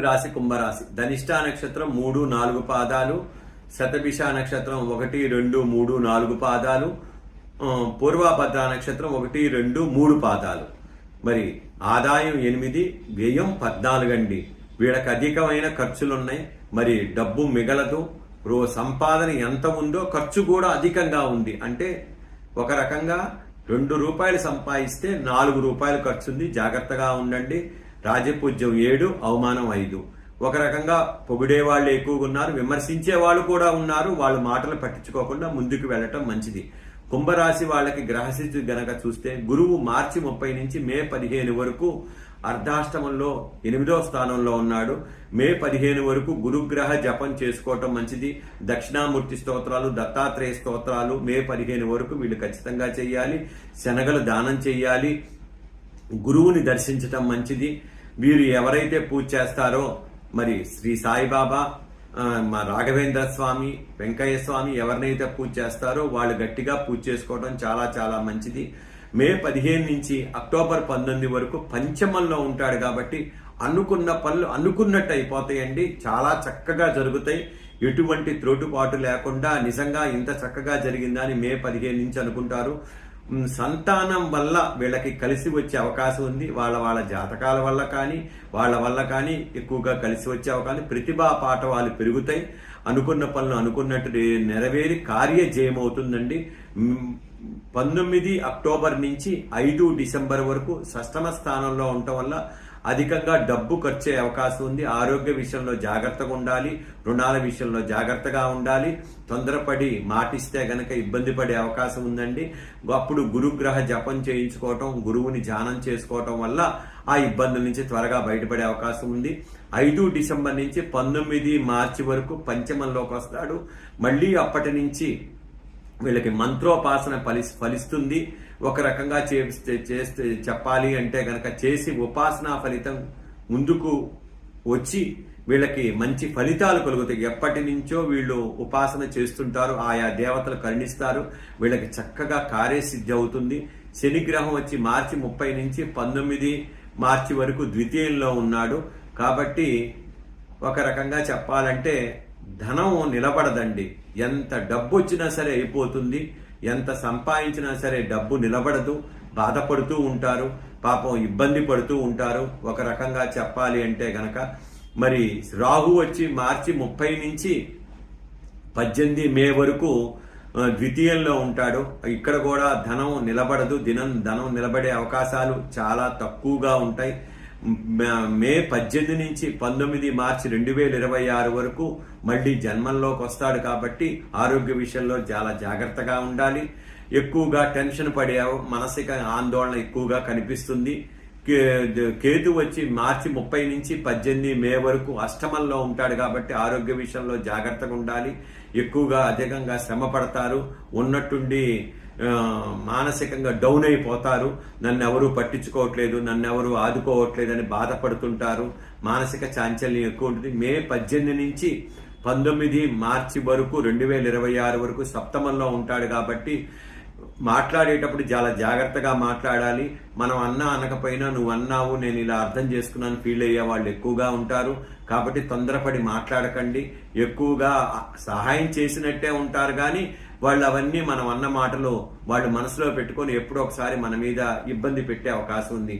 రాశి కుంభరాశి. ధనిష్టా నక్షత్రం మూడు నాలుగు పాదాలు. శతభిష నక్షత్రం ఒకటి రెండు మూడు నాలుగు పాదాలు. ఆ, పూర్వభద్ర నక్షత్రం ఒకటి రెండు మూడు పాదాలు. మరి ఆదాయం ఎనిమిది వ్యయం పద్నాలుగు అండి వీళ్ళకి అధికమైన ఖర్చులున్నాయి. మరి డబ్బు మిగలదు. రో సంపాదన ఎంత ఉందో ఖర్చు కూడా అధికంగా ఉంది. అంటే ఒక రకంగా రెండు రూపాయలు సంపాదిస్తే నాలుగు రూపాయలు ఖర్చు ఉంది జాగ్రత్తగా ఉండండి. రాజపూజ్యం ఏడు అవమానం ఐదు. ఒక రకంగా పొగిడే వాళ్ళు ఎక్కువగా ఉన్నారు విమర్శించే వాళ్ళు కూడా ఉన్నారు వాళ్ళ మాటలు పట్టించుకోకుండా ముందుకు వెళ్ళటం మంచిది. కుంభరాశి వాళ్ళకి గ్రహస్థితి గనక చూస్తే గురువు మార్చి ముప్పై నుంచి మే పదిహేను వరకు అర్ధాష్టమంలో ఎనిమిదో స్థానంలో ఉన్నాడు. మే పదిహేను వరకు గురుగ్రహ జపం చేసుకోవటం మంచిది. దక్షిణామూర్తి స్తోత్రాలు దత్తాత్రేయ స్తోత్రాలు మే పదిహేను వరకు వీళ్ళు ఖచ్చితంగా చేయాలి. శనగలు దానం చేయాలి. గురువుని దర్శించటం మంచిది. వీరు ఎవరైతే పూజ చేస్తారో మరి శ్రీ సాయిబాబా మా రాఘవేంద్ర స్వామి వెంకయ్య స్వామి ఎవరినైతే పూజ చేస్తారో వాళ్ళు గట్టిగా పూజ చేసుకోవడం చాలా చాలా మంచిది. మే పదిహేను నుంచి అక్టోబర్ పంతొమ్మిది వరకు పంచమంలో ఉంటాడు కాబట్టి అనుకున్న పనులు అనుకున్నట్టు అయిపోతాయండి. చాలా చక్కగా జరుగుతాయి. ఎటువంటి త్రోటుపాటు లేకుండా నిజంగా ఇంత చక్కగా జరిగిందని మే పదిహేను నుంచి అనుకుంటారు. సంతానం వల్ల వీళ్ళకి కలిసి వచ్చే అవకాశం ఉంది. వాళ్ళ వాళ్ళ జాతకాల వల్ల కానీ వాళ్ళ వల్ల కానీ ఎక్కువగా కలిసి వచ్చే అవకాశం ప్రతిభా పాఠవాలు పెరుగుతాయి. అనుకున్న పనులు అనుకున్నట్టు నెరవేరి కార్యజయమవుతుందండి పంతొమ్మిది అక్టోబర్ నుంచి ఐదు డిసెంబర్ వరకు షష్టమ స్థానంలో ఉండటం వల్ల అధికంగా డబ్బు ఖర్చే అవకాశం ఉంది. ఆరోగ్య విషయంలో జాగ్రత్తగా ఉండాలి. రుణాల విషయంలో జాగ్రత్తగా ఉండాలి. తొందరపడి మాటిస్తే గనక ఇబ్బంది పడే అవకాశం ఉందండి. అప్పుడు గురుగ్రహ జపం చేయించుకోవటం గురువుని ధ్యానం చేసుకోవటం వల్ల ఆ ఇబ్బందుల నుంచి త్వరగా బయటపడే అవకాశం ఉంది. ఐదు డిసెంబర్ నుంచి పంతొమ్మిది మార్చి వరకు పంచమంలోకి వస్తాడు. మళ్ళీ అప్పటి నుంచి వీళ్ళకి మంత్రోపాసన ఫలి ఫలిస్తుంది. ఒక రకంగా చేస్తే చేస్తే చెప్పాలి అంటే కనుక చేసి ఉపాసనా ఫలితం ముందుకు వచ్చి వీళ్ళకి మంచి ఫలితాలు కలుగుతాయి. ఎప్పటి నుంచో వీళ్ళు ఉపాసన చేస్తుంటారు. ఆయా దేవతలు కరుణిస్తారు. వీళ్ళకి చక్కగా కార్యసిద్ధి అవుతుంది. శనిగ్రహం వచ్చి మార్చి ముప్పై నుంచి పంతొమ్మిది మార్చి వరకు ద్వితీయంలో ఉన్నాడు. కాబట్టి ఒక రకంగా చెప్పాలంటే ధనం నిలబడదండి. ఎంత డబ్బు వచ్చినా సరే అయిపోతుంది. ఎంత సంపాదించినా సరే డబ్బు నిలబడదు. బాధపడుతూ ఉంటారు. పాపం ఇబ్బంది పడుతూ ఉంటారు. ఒక రకంగా చెప్పాలి అంటే గనక మరి రాహు వచ్చి మార్చి ముప్పై నుంచి పద్దెనిమిది మే వరకు ద్వితీయంలో ఉంటాడు. ఇక్కడ కూడా ధనం నిలబడదు. దినం ధనం నిలబడే అవకాశాలు చాలా తక్కువగా ఉంటాయి. మే పద్దెనిమిది నుంచి పంతొమ్మిది మార్చి రెండు వేల ఇరవై ఆరు వరకు మళ్ళీ జన్మంలోకి వస్తాడు కాబట్టి ఆరోగ్య విషయంలో చాలా జాగ్రత్తగా ఉండాలి. ఎక్కువగా టెన్షన్ పడే మానసిక ఆందోళన ఎక్కువగా కనిపిస్తుంది. కే- కేతు వచ్చి మార్చి ముప్పై నుంచి పద్దెనిమిది మే వరకు అష్టమంలో ఉంటాడు కాబట్టి ఆరోగ్య విషయంలో జాగ్రత్తగా ఉండాలి. ఎక్కువగా అధికంగా శ్రమ పడతారు. ఉన్నట్టుండి మానసికంగా డౌన్ అయిపోతారు. నన్ను ఎవరు పట్టించుకోవట్లేదు నన్ను ఎవరు ఆదుకోవట్లేదు అని బాధపడుతుంటారు. మానసిక చాంచల్యం ఎక్కువ ఉంటుంది. మే పద్దెనిమిది నుంచి పంతొమ్మిది మార్చి వరకు రెండు వేల ఇరవై ఆరు వరకు సప్తమంలో ఉంటాడు కాబట్టి మాట్లాడేటప్పుడు చాలా జాగ్రత్తగా మాట్లాడాలి. మనం అన్నా అనకపోయినా నువ్వు అన్నావు నేను ఇలా అర్థం చేసుకున్నాను ఫీల్ అయ్యే వాళ్ళు ఎక్కువగా ఉంటారు. కాబట్టి తొందరపడి మాట్లాడకండి. ఎక్కువగా సహాయం చేసినట్టే ఉంటారు కానీ వాళ్ళు అవన్నీ మనం అన్న మాటలు వాళ్ళు మనసులో పెట్టుకొని ఎప్పుడో ఒకసారి మన మీద ఇబ్బంది పెట్టే అవకాశం ఉంది.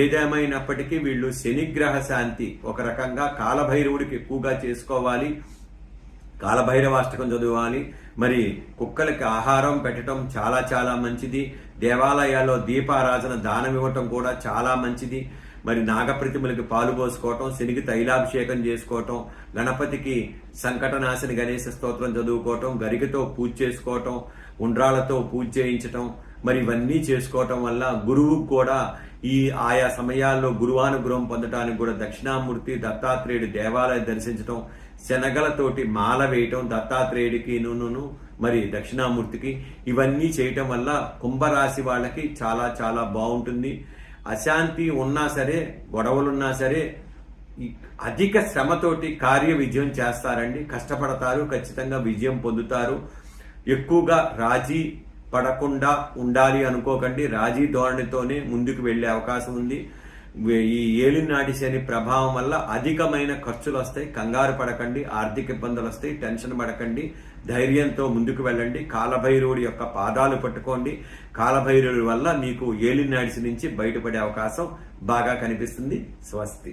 ఏదేమైనప్పటికీ వీళ్ళు శనిగ్రహ శాంతి ఒక రకంగా కాలభైరవుడికి ఎక్కువగా చేసుకోవాలి. కాలభైరవాష్టకం చదవాలి మరి కుక్కలకి ఆహారం పెట్టడం చాలా చాలా మంచిది. దేవాలయాల్లో దీపారాధన దానం ఇవ్వటం కూడా చాలా మంచిది. మరి నాగప్రతిమలకి పాలు పోసుకోవటం శనికి తైలాభిషేకం చేసుకోవటం గణపతికి సంకటనాశని గణేశ స్తోత్రం చదువుకోవటం గరికతో పూజ చేసుకోవటం ఉండ్రాలతో పూజ చేయించటం మరి ఇవన్నీ చేసుకోవటం వల్ల గురువు కూడా ఈ ఆయా సమయాల్లో గురువానుగ్రహం పొందడానికి కూడా దక్షిణామూర్తి దత్తాత్రేయుడి దేవాలయం దర్శించటం శనగలతోటి మాల వేయటం దత్తాత్రేయుడికి నూనూను మరి దక్షిణామూర్తికి ఇవన్నీ చేయటం వల్ల కుంభరాశి వాళ్ళకి చాలా చాలా బాగుంటుంది. అశాంతి ఉన్నా సరే గొడవలున్నా సరే అధిక శ్రమతోటి కార్య విజయం చేస్తారండి. కష్టపడతారు ఖచ్చితంగా విజయం పొందుతారు. ఎక్కువగా రాజీ పడకుండా ఉండాలి అనుకోకండి. రాజీ ధోరణితోనే ముందుకు వెళ్ళే అవకాశం ఉంది. ఈ ఏలినాటి శని ప్రభావం వల్ల అధికమైన ఖర్చులు వస్తాయి. కంగారు పడకండి ఆర్థిక ఇబ్బందులు వస్తాయి టెన్షన్ పడకండి ధైర్యంతో ముందుకు వెళ్ళండి. కాలభైరవుడి యొక్క పాదాలు పట్టుకోండి. కాలభైరవుడి వల్ల మీకు ఏలినాడిసి నుంచి బయటపడే అవకాశం బాగా కనిపిస్తుంది. స్వస్తి.